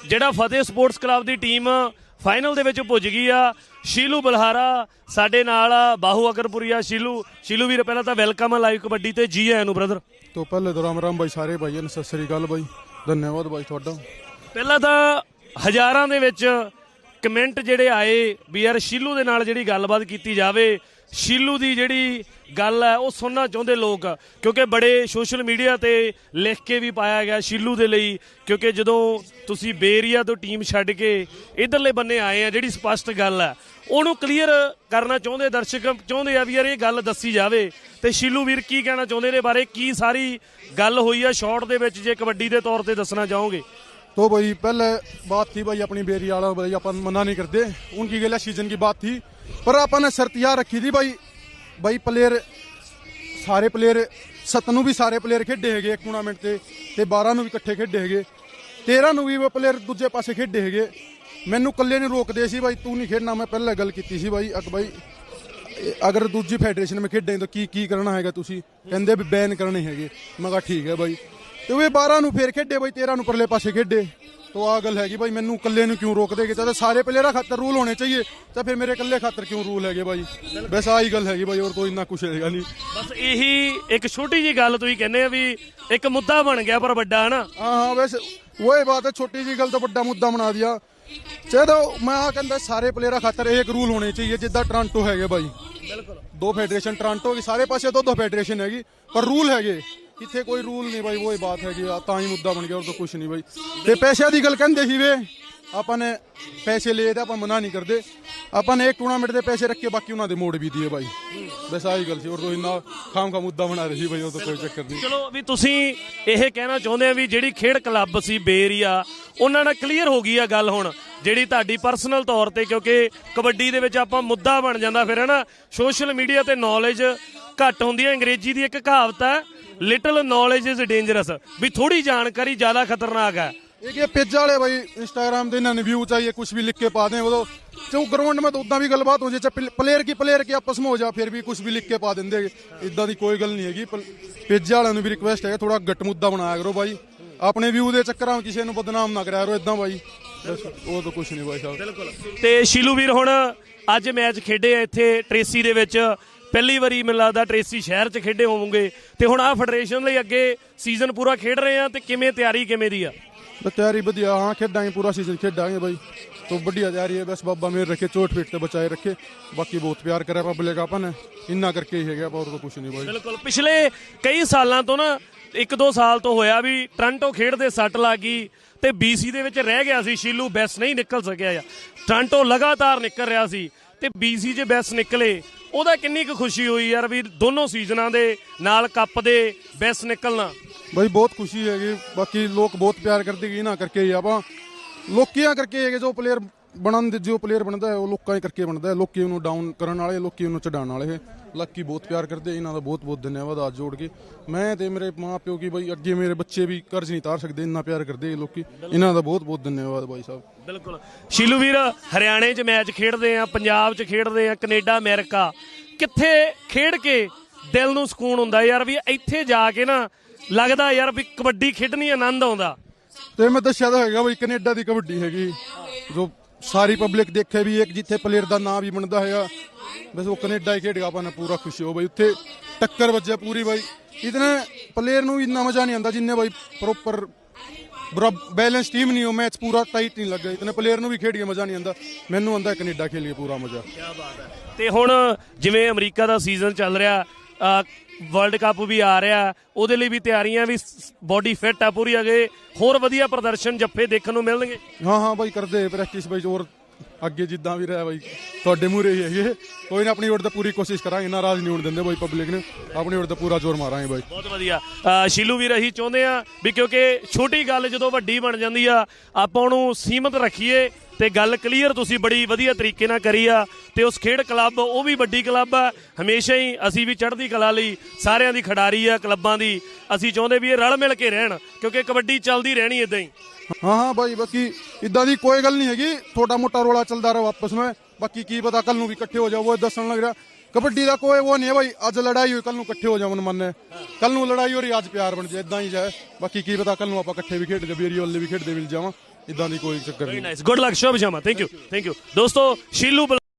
ਜਿਹੜਾ Fateh sports club ਦੀ team final ਦੇ ਵਿੱਚ ਪੁੱਜ ਗਈ ਆ ਸ਼ੀਲੂ ਬਲਹਾਰਾ ਸਾਡੇ ਨਾਲ ਆ ਬਾਹੂ ਅਕਰਪੁਰੀਆ ਸ਼ੀਲੂ ਸ਼ੀਲੂ ਵੀਰ ਪਹਿਲਾਂ ਤਾਂ ਵੈਲਕਮ ਆ ਲਾਈਵ ਕਬੱਡੀ ਤੇ ਜੀ ਆਇਆਂ ਨੂੰ ਬ੍ਰਦਰ ਤੋਂ ਪਹਿਲੇ ਤਾਂ ਰਾਮ ਰਾਮ ਬਾਈ ਸਾਰੇ ਭਾਈਆਂ ਨੂੰ ਸਤਿ ਸ੍ਰੀ ਅਕਾਲ ਬਾਈ। ਧੰਨਵਾਦ ਬਾਈ ਤੁਹਾਡਾ। ਪਹਿਲਾਂ ਤਾਂ ਹਜ਼ਾਰਾਂ ਦੇ ਵਿੱਚ ਕਮੈਂਟ ਜਿਹੜੇ ਆਏ ਵੀ ਯਾਰ ਸ਼ੀਲੂ ਦੇ ਨਾਲ ਜਿਹੜੀ ਗੱਲਬਾਤ ਕੀਤੀ ਜਾਵੇ, ਸ਼ੀਲੂ ਦੀ ਜਿਹੜੀ ਗੱਲ ਹੈ, ਉਹ ਸੁਣਨਾ ਚਾਹੁੰਦੇ ਲੋਕ, ਕਿਉਂਕਿ ਬੜੇ ਸੋਸ਼ਲ ਮੀਡੀਆ ਤੇ ਲਿਖ ਕੇ ਵੀ ਪਾਇਆ ਗਿਆ ਸ਼ੀਲੂ ਦੇ ਲਈ, ਕਿਉਂਕਿ ਜਦੋਂ ਤੁਸੀਂ ਬੇਰੀਆ ਤੋਂ ਟੀਮ ਛੱਡ ਕੇ ਇਧਰਲੇ ਬੰਨੇ ਆਏ ਆ, ਜਿਹੜੀ ਸਪਸ਼ਟ ਗੱਲ ਹੈ, ਉਹਨੂੰ ਕਲੀਅਰ ਕਰਨਾ ਚਾਹੁੰਦੇ ਦਰਸ਼ਕ, ਚਾਹੁੰਦੇ ਆ ਵੀ ਯਾਰ ਇਹ ਗੱਲ ਦੱਸੀ ਜਾਵੇ। ਤੇ ਸ਼ੀਲੂ ਵੀਰ ਕੀ ਕਹਿਣਾ ਚਾਹੁੰਦੇ ਨੇ ਬਾਰੇ ਕੀ ਸਾਰੀ ਗੱਲ ਹੋਈ ਆ ਸ਼ਾਰਟ ਦੇ ਵਿੱਚ ਜੇ ਕਬੱਡੀ ਦੇ ਤੌਰ ਤੇ ਦੱਸਣਾ ਚਾਹੋਗੇ? तो भाई पहले बात थी भाई अपनी बेरी वाला भाई अपन मना नहीं करते उनकी गला सीजन की बात थी पर अपन ने शर्त यह रखी थी भाई भाई प्लेयर ਸਾਰੇ ਪਲੇਅਰ ਸੱਤ ਨੂੰ ਵੀ ਸਾਰੇ ਪਲੇਅਰ ਖੇਡੇ ਹੈਗੇ ਇੱਕ ਟੂਰਨਾਮੈਂਟ ਤੇ ਤੇ 12 ਨੂੰ ਵੀ ਇਕੱਠੇ ਖੇਡੇ ਹੈਗੇ 13 ਨੂੰ ਵੀ ਉਹ ਪਲੇਅਰ ਦੂਜੇ ਪਾਸੇ ਖੇਡੇ ਹੈਗੇ ਮੈਨੂੰ ਇਕੱਲੇ ਨੂੰ ਰੋਕਦੇ ਸੀ ਭਾਈ ਤੂੰ ਨਹੀਂ ਖੇਡਣਾ ਮੈਂ ਪਹਿਲਾਂ ਗੱਲ ਕੀਤੀ ਸੀ ਭਾਈ ਅਕ ਭਾਈ ਇਹ ਅਗਰ ਦੂਜੀ ਫੈਡਰੇਸ਼ਨ ਵਿੱਚ ਖੇਡਾਂ ਤਾਂ ਕੀ ਕੀ ਕਰਨਾ ਹੈਗਾ ਤੁਸੀਂ ਕਹਿੰਦੇ ਵੀ ਬੈਨ ਕਰਨੇ ਹੈਗੇ ਮੈਂ ਕਿਹਾ ਠੀਕ ਹੈ ਭਾਈ ਤੇ ਉਹ 12 ਨੂੰ ਫੇਰ ਖੇਡੇ ਬਈ 13 ਨੂੰ ਪਰਲੇ ਪਾਸੇ ਖੇਡੇ। ਤੋ ਆ ਗੱਲ ਹੈਗੀ ਬਾਈ ਮੈਨੂੰ ਇਕੱਲੇ ਨੂੰ ਕਿਉਂ ਰੋਕਦੇ ਕਿ ਤਾਂ ਸਾਰੇ ਪਲੇਅਰਾਂ ਖਾਤਰ ਰੂਲ ਹੋਣੇ ਚਾਹੀਏ। ਤਾਂ ਫਿਰ ਮੇਰੇ ਇਕੱਲੇ ਖਾਤਰ ਕਿਉਂ ਰੂਲ ਹੈਗੇ ਬਾਈ? ਬਸ ਆਹੀ ਗੱਲ ਹੈਗੀ ਬਾਈ ਹੋਰ ਕੋਈ ਇੰਨਾ ਕੁਝ ਹੈਗਾ ਨਹੀਂ। ਬਸ ਇਹੀ ਇੱਕ ਛੋਟੀ ਜੀ ਗੱਲ ਤੁਸੀਂ ਕਹਿੰਦੇ ਆ ਵੀ ਇੱਕ ਮੁੱਦਾ ਬਣ ਗਿਆ ਪਰ ਵੱਡਾ ਹਨਾ? ਹਾਂ ਹਾਂ ਵੈਸੇ ਉਹ ਬਾਤ ਹੈ ਛੋਟੀ ਜੀ ਗੱਲ ਤੋਂ ਵੱਡਾ ਮੁੱਦਾ ਬਣਾ ਦਿਆ। ਚਲੋ ਮੈਂ ਆ ਕਹਿੰਦਾ ਸਾਰੇ ਪਲੇਅਰਾਂ ਖਾਤਰ ਇੱਕ ਰੂਲ ਹੋਣੇ ਚਾਹੀਏ ਜਿੱਦਾਂ ਟ੍ਰਾਂਟੋ ਹੈਗੇ ਬਾਈ। ਬਿਲਕੁਲ। ਦੋ ਫੈਡਰੇਸ਼ਨ ਟ੍ਰਾਂਟੋ ਦੇ ਸਾਰੇ ਪਾਸੇ ਦੋ ਦੋ ਫੈਡਰੇਸ਼ਨ ਹੈਗੀ ਪਰ ਰੂਲ ਹੈਗੇ। ਇੱਥੇ ਕੋਈ ਰੂਲ ਨਹੀਂ ਬਾਈ ਉਹ ਬਾਤ ਹੈਗੀ ਆ, ਤਾਂ ਹੀ ਮੁੱਦਾ ਬਣ ਗਿਆ, ਹੋਰ ਤਾਂ ਕੁਝ ਨਹੀਂ ਬਾਈ। ਤੇ ਪੈਸਿਆਂ ਦੀ ਗੱਲ ਕਹਿੰਦੇ ਸੀ ਵੇ ਆਪਾਂ ਨੇ ਪੈਸੇ ਲਏ ਤੇ ਆਪਾਂ ਮਨਾ ਨਹੀਂ ਕਰਦੇ। ਆਪਾਂ ਨੇ ਇੱਕ ਟੂਰਨਾਮੈਂਟ ਦੇ ਪੈਸੇ ਰੱਖੇ, ਬਾਕੀ ਉਹਨਾਂ ਦੇ ਮੋੜ ਵੀ ਦਿਏ ਬਾਈ। ਬਸ ਆਹੀ ਗੱਲ ਸੀ, ਹੋਰ ਕੋਈ ਨਾ ਖਾਮ ਖਾ ਮੁੱਦਾ ਬਣਾ ਰਹੀ ਬਾਈ, ਉਹ ਤਾਂ ਕੋਈ ਚੱਕਰ ਨਹੀਂ। ਚਲੋ, ਵੀ ਤੁਸੀਂ ਇਹ ਕਹਿਣਾ ਚਾਹੁੰਦੇ ਆ ਵੀ ਜਿਹੜੀ ਖੇਡ ਕਲੱਬ ਸੀ, ਬੇਰੀਆ, ਉਹਨਾਂ ਨਾਲ ਕਲੀਅਰ ਹੋ ਗਈ ਆ ਗੱਲ ਹੁਣ, ਜਿਹੜੀ ਤੁਹਾਡੀ ਪਰਸਨਲ ਤੌਰ ਤੇ, ਕਿਉਂਕਿ ਕਬੱਡੀ ਦੇ ਵਿੱਚ ਆਪਾਂ ਮੁੱਦਾ ਬਣ ਜਾਂਦਾ ਫਿਰ ਹੈ ਨਾ ਸੋਸ਼ਲ ਮੀਡੀਆ ਤੇ ਨੌਲੇਜ ਘੱਟ ਹੁੰਦੀ ਹੈ, ਅੰਗਰੇਜ਼ੀ ਦੀ ਇੱਕ ਕਹਾਵਤ ਹੈ ਲਿਟਲ ਨੌਲੇਜ ਇਜ਼ ਡੇਂਜਰਸ ਵੀ ਥੋੜੀ ਜਾਣਕਾਰੀ ਜ਼ਿਆਦਾ ਖਤਰਨਾਕ ਹੈ एक ये पेज वाले भाई इंस्टाग्राम ਦੇ ਇਹਨਾਂ ਨੇ व्यू चाहिए कुछ भी लिख के पा दें वो तो जो ग्राउंड में तो उदा भी गलबात हो जाए चाहे प्लेयर की प्लेयर की आपस में हो जा फिर भी कुछ भी लिख के ਪਾ ਦਿੰਦੇ ਇਦਾਂ ਦੀ ਕੋਈ ਗੱਲ ਨਹੀਂ ਹੈਗੀ ਪੇਜ ਵਾਲਿਆਂ ਨੂੰ ਵੀ ਰਿਕੁਐਸਟ ਹੈ ਥੋੜਾ ਗੱਟ ਮੁੱਦਾ ਬਣਾਇਆ ਕਰੋ ਭਾਈ ਆਪਣੇ ਵਿਊ ਦੇ ਚੱਕਰਾਂ ਵਿੱਚ ਕਿਸੇ ਨੂੰ ਬਦਨਾਮ ਨਾ ਕਰਾਇਆ ਕਰੋ ਇਦਾਂ ਭਾਈ ਬਸ ਉਹ ਤਾਂ ਕੁਝ ਨਹੀਂ ਭਾਈ ਸਾਹਿਬ ਤੇ ਸ਼ੀਲੂ ਵੀਰ ਹੁਣ ਅੱਜ ਮੈਚ ਖੇਡੇ ਆ ਇੱਥੇ ਟਰੇਸੀ ਦੇ ਵਿੱਚ ਪਹਿਲੀ ਵਾਰੀ ਮੈਨੂੰ ਲੱਗਦਾ ਟਰੇਸੀ ਸ਼ਹਿਰ 'ਚ ਖੇਡੇ ਹੋਵੋਗੇ ਤੇ ਹੁਣ ਆ ਫੈਡਰੇਸ਼ਨ ਲਈ ਅੱਗੇ ਸੀਜ਼ਨ ਪੂਰਾ ਖੇਡ ਰਹੇ ਆ ਤੇ ਕਿਵੇਂ ਤਿਆਰੀ ਕਿਵੇਂ ਦੀ ਆ ਬਸ ਤਿਆਰੀ ਵਧੀਆ ਹਾਂ ਖੇਡਾਂਗੇ ਪੂਰਾ ਸੀਜ਼ਨ ਖੇਡਾਂਗੇ ਭਾਈ तो बढ़िया जा रही है बस बाबा मेरे रखे चोट पीट से बचाए रखे बाकी बहुत प्यार करे पब्लिक अपन इन्ना करके ही है और तो कुछ नहीं भाई ਬਿਲਕੁਲ ਪਿਛਲੇ ਕਈ ਸਾਲਾਂ ਤੋਂ ਨਾ ਇੱਕ ਦੋ ਸਾਲ ਤੋਂ ਹੋਇਆ ਵੀ ਟ੍ਰਾਂਟੋ ਖੇਡਦੇ ਸੱਟ ਲੱਗ ਗਈ ਤੇ BC ਦੇ ਵਿੱਚ ਰਹਿ ਗਿਆ ਸੀ ਸ਼ੀਲੂ ਬੈਸ ਨਹੀਂ ਨਿਕਲ ਸਕਿਆ ਆ ਟ੍ਰਾਂਟੋ ਲਗਾਤਾਰ ਨਿਕਲ ਰਿਹਾ ਸੀ ਤੇ BC 'ਚ ਬੈਸ ਨਿਕਲੇ, ਉਹਦਾ ਕਿੰਨੀ ਕੁ ਖੁਸ਼ੀ ਹੋਈ ਯਾਰ ਵੀ ਦੋਨੋਂ ਸੀਜ਼ਨਾਂ ਦੇ ਨਾਲ ਕੱਪ ਦੇ ਬੈਸ ਨਿਕਲਣਾ। ਬਈ ਬਹੁਤ ਖੁਸ਼ੀ ਹੈਗੀ, ਬਾਕੀ ਲੋਕ ਬਹੁਤ ਪਿਆਰ ਕਰਦੇ ਕਿ ਇਹਨਾਂ ਕਰਕੇ ਆਪਾਂ, ਲੋਕੀਆਂ ਕਰਕੇ ਹੈਗੇ ਜੋ ਪਲੇਅਰ ਬਣਨ ਦੇ ਜੋ ਪਲੇਅਰ ਬਣਦਾ ਹੈ ਉਹ ਲੋਕਾਂ ਹੀ ਕਰਕੇ ਬਣਦਾ ਹੈ। ਲੋਕੀ ਉਹਨੂੰ ਡਾਊਨ ਕਰਨ ਵਾਲੇ ਲੋਕੀ ਉਹਨੂੰ ਚੜਾਉਣ ਵਾਲੇ ਹੈ। ਲੱਕੀ ਬਹੁਤ ਪਿਆਰ ਕਰਦੇ ਇਹਨਾਂ ਦਾ ਬਹੁਤ ਬਹੁਤ ਧੰਨਵਾਦ ਹੱਥ ਜੋੜ ਕੇ। ਮੈਂ ਤੇ ਮੇਰੇ ਮਾਂ ਪਿਓ ਕੀ ਭਾਈ ਅੱਗੇ ਮੇਰੇ ਬੱਚੇ ਵੀ ਕਰਜ਼ ਨਹੀਂ ਤਾਰ ਸਕਦੇ ਇੰਨਾ ਪਿਆਰ ਕਰਦੇ ਇਹ ਲੋਕੀ। ਇਹਨਾਂ ਦਾ ਬਹੁਤ ਬਹੁਤ ਧੰਨਵਾਦ ਭਾਈ ਸਾਹਿਬ। ਬਿਲਕੁਲ। ਸ਼ੀਲੂ ਵੀਰ ਹਰਿਆਣੇ 'ਚ ਮੈਚ ਖੇਡਦੇ ਆ ਪੰਜਾਬ 'ਚ ਖੇਡਦੇ ਆ ਕੈਨੇਡਾ ਅਮਰੀਕਾ। ਕਿੱਥੇ ਖੇਡ ਕੇ ਦਿਲ ਨੂੰ ਸਕੂਨ ਹੁੰਦਾ ਯਾਰ ਵੀ ਇੱਥੇ ਜਾ ਕੇ ਨਾ ਲੱਗਦਾ ਯਾਰ ਵੀ ਕਬੱਡੀ ਖੇਡਣੀ ਆਨੰਦ ਆਉਂਦਾ। ਤੇ ਮੈਂ ਦੱਸਿਆ ਤਾਂ ਹੈਗਾ ਬਈ ਕੈਨੇਡਾ ਦੀ ਕਬੱਡੀ ਹੈਗੀ। ਜੋ ਸਾਰੀ ਪਬਲਿਕ ਦੇਖੇ ਵੀ ਇੱਕ ਜਿੱਥੇ ਪਲੇਅਰ ਦਾ ਨਾਮ ਵੀ ਬਣਦਾ ਹੈਗਾ। ਬਸ ਉਹ ਕੈਨੇਡਾ ਹੀ ਖੇਡੇਗਾ ਆਪਾਂ ਨੇ ਪੂਰਾ ਖੁਸ਼ ਹੋ ਬਈ। ਉੱਥੇ ਟੱਕਰ ਵੱਜਿਆ ਪੂਰੀ ਬਾਈ। ਇਤਨੇ ਪਲੇਅਰ ਨੂੰ ਇੰਨਾ ਮਜ਼ਾ ਨਹੀਂ ਆਉਂਦਾ ਜਿੰਨੇ ਬਾਈ ਪ੍ਰੋਪਰ ਬੈਲੈਂਸ ਟੀਮ ਨਹੀਂ ਹੋ ਮੈਚ ਪੂਰਾ ਟਾਈਟ ਨਹੀਂ ਲੱਗਾ ਇਤਨੇ ਪਲੇਅਰ ਨੂੰ ਵੀ ਖੇਡ ਕੇ ਮਜ਼ਾ ਨਹੀਂ ਆਉਂਦਾ। ਮੈਨੂੰ ਆਉਂਦਾ ਕੈਨੇਡਾ ਖੇਲ ਕੇ ਪੂਰਾ ਮਜ਼ਾ। ਤੇ ਹੁਣ ਜਿਵੇਂ ਅਮਰੀਕਾ ਦਾ ਸੀਜ਼ਨ ਚੱਲ ਰਿਹਾ ਵਰਲਡ ਕੱਪ ਵੀ ਆ ਰਿਹਾ। ਉਹਦੇ ਲਈ ਵੀ ਤਿਆਰੀਆਂ ਵੀ ਬਾਡੀ ਫਿੱਟ ਆ ਪੂਰੀ ਅਗੇ। ਹੋਰ ਵਧੀਆ ਪ੍ਰਦਰਸ਼ਨ ਜੱਫੇ ਦੇਖਣ ਨੂੰ ਮਿਲਣਗੇ। ਹਾਂ ਹਾਂ ਬਾਈ ਕਰਦੇ ਪ੍ਰੈਕਟਿਸ ਬਾਈ ਹੋਰ ਅੱਗੇ ਜਿੱਦਾਂ ਵੀ ਰਿਹਾ ਬਾਈ। ਤੁਹਾਡੇ ਮੂਹਰੇ ਹੀ ਹੈਗੇ। ਕੋਈ ਨਾ ਆਪਣੀ ਓਰ ਤਾਂ ਪੂਰੀ ਕੋਸ਼ਿਸ਼ ਕਰਾਂਗੇ। ਨਾਰਾਜ਼ ਨਹੀਂ ਹੋਣ ਦਿੰਦੇ ਬਾਈ ਪਬਲਿਕ ਨੇ। ਆਪਣੀ ਓਰ ਤਾਂ ਪੂਰਾ ਜ਼ੋਰ ਮਾਰਾਂਗੇ ਬਾਈ। ਬਹੁਤ ਵਧੀਆ। ਸ਼ੀਲੂ ਵੀਰ ਅਸੀਂ ਚਾਹੁੰਦੇ ਆ ਵੀ ਕਿਉਂਕਿ ਛੋਟੀ ਗੱਲ ਜਦੋਂ ਵੱਡੀ ਬਣ ਜਾਂਦੀ ਆ ਆਪਾਂ ਉਹਨੂੰ ਸੀਮਤ ਰੱਖੀਏ। ਤੇ ਗੱਲ ਕਲੀਅਰ ਤੁਸੀਂ ਬੜੀ ਵਧੀਆ ਤਰੀਕੇ ਨਾਲ ਕਰੀ ਆ ਤੇ ਉਸ ਖੇਡ ਕਲੱਬ ਉਹ ਵੀ ਵੱਡੀ ਕਲੱਬ ਆ। ਹਮੇਸ਼ਾ ਹੀ ਅਸੀਂ ਵੀ ਚੜ੍ਹਦੀ ਕਲਾ ਲਈ ਸਾਰਿਆਂ ਦੀ ਖਿਡਾਰੀ ਆ ਕਲੱਬਾਂ ਦੀ। ਅਸੀਂ ਚਾਹੁੰਦੇ ਵੀ ਇਹ ਰਲ ਮਿਲ ਕੇ ਰਹਿਣ, ਕਿਉਂਕਿ ਕਬੱਡੀ ਚੱਲਦੀ ਰਹਿਣੀ ਇਦਾਂ ਹੀ। ਹਾਂ ਹਾਂ ਬਾਈ, ਬਾਕੀ ਇਦਾਂ ਦੀ ਕੋਈ ਗੱਲ ਨਹੀਂ ਹੈਗੀ। ਥੋੜਾ ਮੋਟਾ ਰੋਲਾ ਚੱਲਦਾ ਰਹੋ ਆਪਸ ਵਿੱਚ। ਬਾਕੀ ਕੀ ਪਤਾ ਕੱਲ ਨੂੰ ਵੀ ਇਕੱਠੇ ਹੋ ਜਾਓ ਦੱਸਣ ਲੱਗ ਰਿਹਾ। ਕਬੱਡੀ ਦਾ ਕੋਈ ਉਹ ਨਹੀਂ ਹੈ ਭਾਈ ਅੱਜ ਲੜਾਈ ਹੋਈ ਕੱਲ ਨੂੰ ਇਕੱਠੇ ਹੋ ਜਾਵਣ ਮੰਨੇ। ਕੱਲ ਨੂੰ ਲੜਾਈ ਹੋ ਰਹੀ ਅੱਜ ਪਿਆਰ ਬਣ ਜਾਏ ਇਦਾਂ ਹੀ ਜਾਏ। ਬਾਕੀ ਕੀ ਪਤਾ ਕੱਲ ਨੂੰ ਆਪਾਂ ਇਕੱਠੇ ਵੀ ਖੇਡਦੇ ਬੇਰੀ ਵਾਲੇ ਵੀ ਖੇਡਦੇ ਮਿਲ ਜਾਵਾਂ। ਇਦਾਂ ਦੀ ਕੋਈ ਚੱਕਰ ਨਹੀਂ। ਨਾਈਸ ਗੁੱਡ ਲੱਕ ਸ਼ੁਭ ਸ਼ਾਮਾ ਥੈਂਕ ਯੂ ਥੈਂਕ ਯੂ ਦੋਸਤੋ ਸ਼ੀਲੂ